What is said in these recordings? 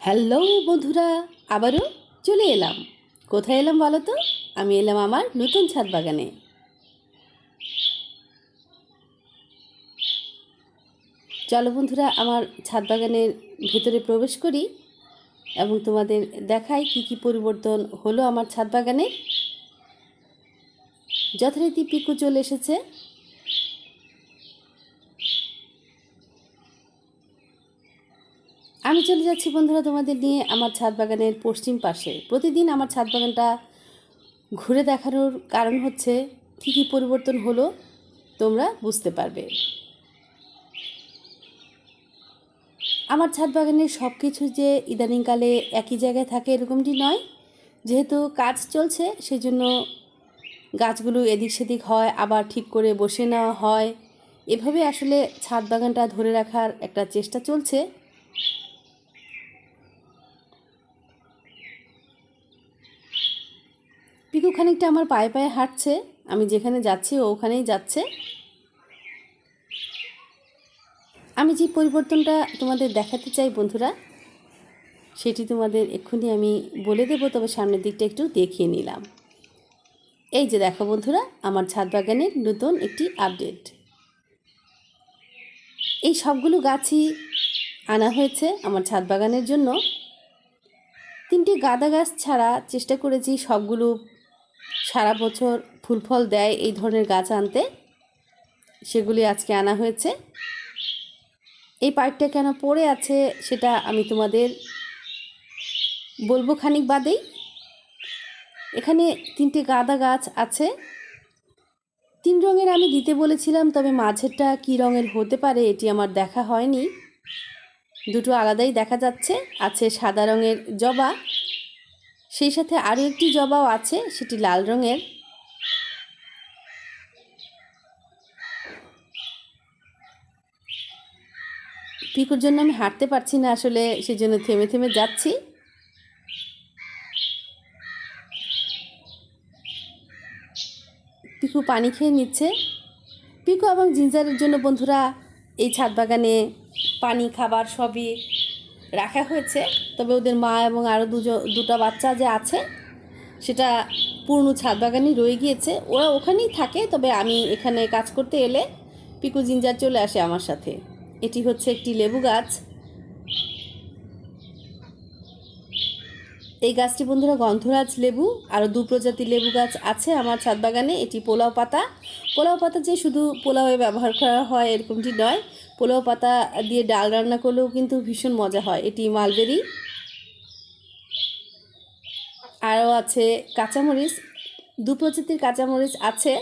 Hello বন্ধুরা, আবারও চলে এলাম। কোথায় এলাম বলো তো? আমি এলাম আমার নতুন ছাদ বাগানে। চলো বন্ধুরা, আমার ছাদ বাগানের ভেতরে প্রবেশ করি এবং তোমাদের দেখাই কি কি পরিবর্তন হলো আমার ছাদ বাগানে। যথারীতি পিকু চলে এসেছে। আমি চলে যাচ্ছি বন্ধুরা তোমাদের নিয়ে আমার ছাদ বাগানের পশ্চিম পাশে। প্রতিদিন আমার ছাদ বাগানটা ঘুরে দেখানোর কারণ হচ্ছে, কী কী পরিবর্তন হলো তোমরা বুঝতে পারবে। আমার ছাদ বাগানের সব কিছু যে ইদানিংকালে একই জায়গায় থাকে এরকমটি নয়। যেহেতু কাজ চলছে, সেজন্য গাছগুলো এদিক সেদিক হয়, আবার ঠিক করে বসে নেওয়া হয়। এভাবে আসলে ছাদ বাগানটা ধরে রাখার একটা চেষ্টা চলছে। পিকু খানিকটা আমার পায়ে পায়ে হাঁটছে। আমি যেখানে যাচ্ছি ওখানেই যাচ্ছে। আমি যে পরিবর্তনটা তোমাদের দেখাতে চাই বন্ধুরা, সেটি তোমাদের এক্ষুনি আমি বলে দেবো, তবে সামনের দিকটা একটু দেখিয়ে নিলাম। এই যে দেখো বন্ধুরা, আমার ছাদ বাগানের নতুন একটি আপডেট। এই সবগুলো গাছই আনা হয়েছে আমার ছাদ বাগানের জন্য। তিনটি গাঁদা গাছ ছাড়া চেষ্টা করেছি সবগুলো সারা বছর ফুল ফল দেয় এই ধরনের গাছ আনতে। সেগুলি আজকে আনা হয়েছে। এই পাইপটা কেন পড়ে আছে সেটা আমি তোমাদের বলব খানিক বাদেই। এখানে তিনটে গাঁদা গাছ আছে। তিন রঙের আমি দিতে বলেছিলাম, তবে মাঝেরটা কী রঙের হতে পারে এটি আমার দেখা হয়নি। দুটো আলাদাই দেখা যাচ্ছে, আছে সাদা রঙের জবা সেই সাথে আরও একটি জবাও আছে, সেটি লাল রঙের। পিকুর জন্য আমি হাঁটতে পারছি না আসলে সেই জন্য থেমে থেমে যাচ্ছি। পিকু পানি খেয়ে নিচ্ছে। পিকু এবং জিঞ্জারের জন্য বন্ধুরা এই ছাদ বাগানে পানি, খাবার সবই রাখা হয়েছে। তবে ওদের মা এবং আরও দুজন দুটো বাচ্চা যে আছে, সেটা পুরনো ছাদ বাগানই রয়ে গিয়েছে। ওরা ওখানেই থাকে, তবে আমি এখানে কাজ করতে এলে পিকু জিঞ্জার চলে আসে আমার সাথে। এটি হচ্ছে একটি লেবু গাছ। এই গাছটি বন্ধুরা গন্ধরাজ লেবু আরও দু প্রজাতির লেবু গাছ আছে আমার ছাদ বাগানে। এটি পোলাও পাতা। পোলাও পাতা যে শুধু পোলাওয়ে ব্যবহার করা হয় এরকমটি নয় পোলাও পাতা দিয়ে ডাল রান্না করলেও কিন্তু ভীষণ মজা হয়। এটি মালবেরি। আরও আছে কাঁচামরিচ। দু প্রজাতির কাঁচামরিচ আছে,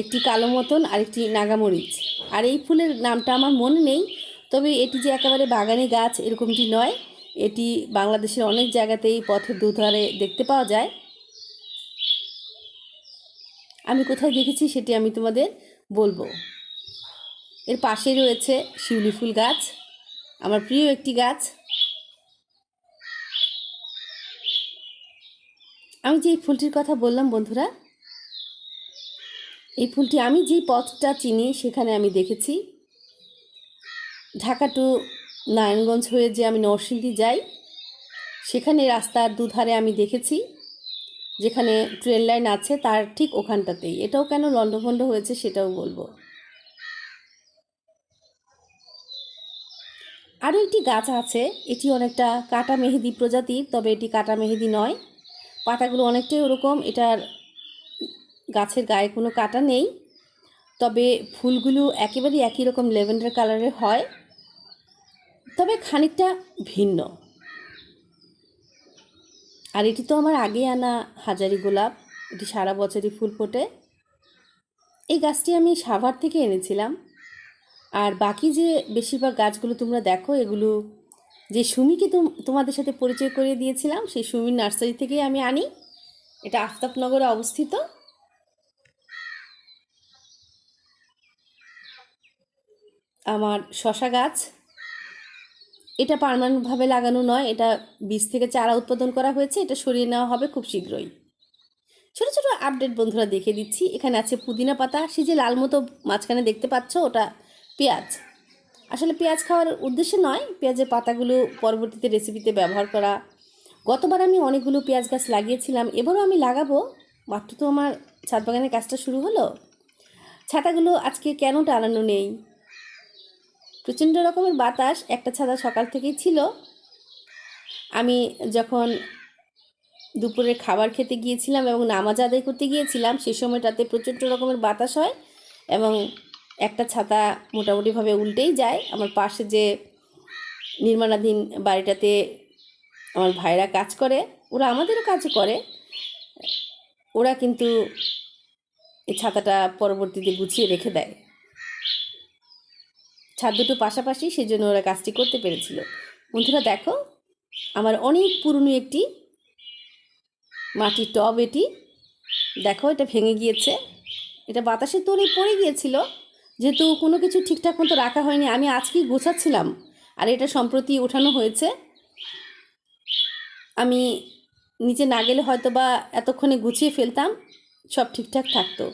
একটি কালো মতন আর একটি নাগামরিচ আর এই ফুলের নামটা আমার মনে নেই, তবে এটি যে একেবারে বাগানে গাছ এরকমটি নয়। এটি বাংলাদেশের অনেক জায়গাতেই পথের দুধারে দেখতে পাওয়া যায়। আমি কোথায় দেখেছি সেটি আমি তোমাদের বলব। এর পাশে রয়েছে শিউলি ফুল গাছ, আমার প্রিয় একটি গাছ। আমি যে ফুলটির কথা বললাম, বন্ধুরা, এই ফুলটি আমি যেই পথটা চিনি সেখানে আমি দেখেছি। ঢাকা টু নারায়ণগঞ্জ হয়ে যে আমি নরসিংদী যাই, সেখানে রাস্তার দুধারে আমি দেখেছি, যেখানে ট্রেন লাইন আছে, তার ঠিক ওখানটাতেই। এটাও কেন লণ্ডভণ্ড হয়েছে সেটাও বলব। আরও একটি গাছ আছে, এটি অনেকটা কাটা মেহেদি প্রজাতির, তবে এটি কাটা মেহেদি নয়। পাতাগুলো অনেকটাই ওরকম, এটার গাছের গায়ে কোনো কাটা নেই। তবে ফুলগুলো একেবারেই একই রকম লেভেন্ডার কালারের হয়, তবে খানিকটা ভিন্ন। আর এটি তো আমার আগে আনা হাজারি গোলাপ, এটি সারা বছরই ফুল ফোটে। এই গাছটি আমি সাভার থেকে এনেছিলাম। আর বাকি যে বেশিরভাগ গাছগুলো তোমরা দেখো, এগুলো যে সুমিকে তোমাদের সাথে পরিচয় করিয়ে দিয়েছিলাম, সেই সুমির নার্সারি থেকেই আমি আনি। এটা আফতাবনগরে অবস্থিত। আমার শশা গাছ। এটা পারমানেন্টভাবে লাগানো নয়, এটা বীজ থেকে চারা উৎপাদন করা হয়েছে, এটা সরিয়ে নেওয়া হবে খুব শীঘ্রই। ছোটো ছোটো আপডেট বন্ধুরা দেখে দিচ্ছি, এখানে আছে পুদিনা পাতা সে যে লাল মতো মাঝখানে দেখতে পাচ্ছ, ওটা পেঁয়াজ। আসলে পেঁয়াজ খাওয়ার উদ্দেশ্যে নয়, পেঁয়াজের পাতাগুলো পরবর্তীতে রেসিপিতে ব্যবহার করা। গতবার আমি অনেকগুলো পেঁয়াজ গাছ লাগিয়েছিলাম, এবারও আমি লাগাবো। মাত্র তো আমার ছাদ বাগানের কাজটা শুরু হলো। ছাতাগুলো আজকে কেন টানানো নেই? প্রচণ্ড রকমের বাতাস, একটা ছাতা সকাল থেকেই ছিল। আমি যখন দুপুরের খাবার খেতে গিয়েছিলাম এবং নামাজ আদায় করতে গিয়েছিলাম, সে সময়টাতে প্রচণ্ড রকমের বাতাস হয় এবং একটা ছাতা মোটামুটিভাবে উল্টেই যায়। আমার পাশে যে নির্মাণাধীন বাড়িটাতে আমার ভাইরা কাজ করে, ওরা আমাদেরও কাজ করে। ওরা কিন্তু এই ছাতাটা পরবর্তীতে গুছিয়ে রেখে দেয়। ছাদ দুটো পাশাপাশি সেই জন্য ওরা কাজটি করতে পেরেছিল। বন্ধুরা দেখো, আমার অনেক পুরনো একটি মাটির টব এটি। দেখো, এটা ভেঙে গিয়েছে। এটা বাতাসের তোরে পড়ে গিয়েছিল। যেহেতু কোনো কিছু ঠিকঠাক মতো রাখা হয়নি, আমি আজকেই গোছাচ্ছিলাম। আর এটা সম্প্রতি ওঠানো হয়েছে। আমি নিচে না গেলে হয়তো বা এতক্ষণে গুছিয়ে ফেলতাম, সব ঠিকঠাক থাকতো।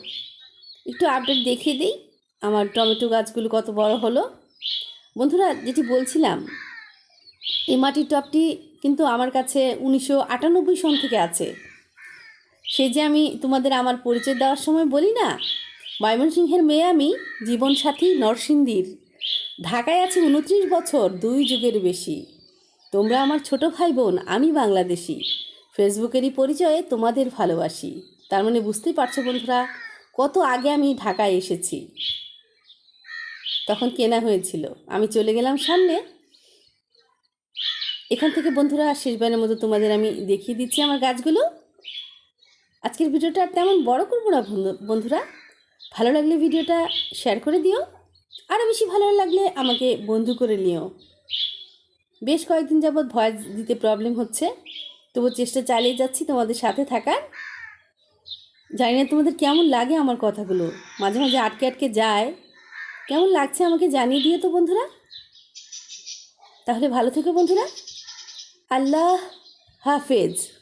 একটু আপডেট দেখিয়ে দিই, আমার টমেটো গাছগুলো কত বড় হলো। বন্ধুরা, যেটি বলছিলাম, এই মাটির টপটি কিন্তু আমার কাছে উনিশশো আটানব্বই সন থেকে আছে। সেই যে আমি তোমাদের আমার পরিচয় দেওয়ার সময় বলি না ময়মনসিংহের মেয়ে আমি, জীবনসাথী নরসিংদীর। ঢাকায় আছি উনত্রিশ বছর, দুই যুগের বেশি। তোমরা আমার ছোট ভাই বোন আমি বাংলাদেশি। ফেসবুকেরই পরিচয়ে তোমাদের ভালোবাসি। তার মানে বুঝতেই পারছ বন্ধুরা, কত আগে আমি ঢাকায় এসেছি। তখন কেনা হয়েছিল। আমি চলে গেলাম সামনে। এখান থেকে বন্ধুরা শেষবারের মতো তোমাদের আমি দেখিয়ে দিচ্ছি আমার গাছগুলো। আজকের ভিডিওটা আর তেমন বড় করব না বন্ধু, বন্ধুরা। ভালো লাগলে ভিডিওটা শেয়ার করে দিও। আরও বেশি ভালো লাগলে আমাকে বন্ধু করে নিও। বেশ কয়েকদিন যাবৎ ভয়েস দিতে প্রবলেম হচ্ছে। তবু চেষ্টা চালিয়ে যাচ্ছি তোমাদের সাথে থাকার। জানি না তোমাদের কেমন লাগে আমার কথাগুলো। মাঝে মাঝে আটকে আটকে যায়। কেমন লাগছে আমাকে জানিয়ে দিও তো বন্ধুরা। তাহলে ভালো থেকো বন্ধুরা। আল্লাহ হাফেজ।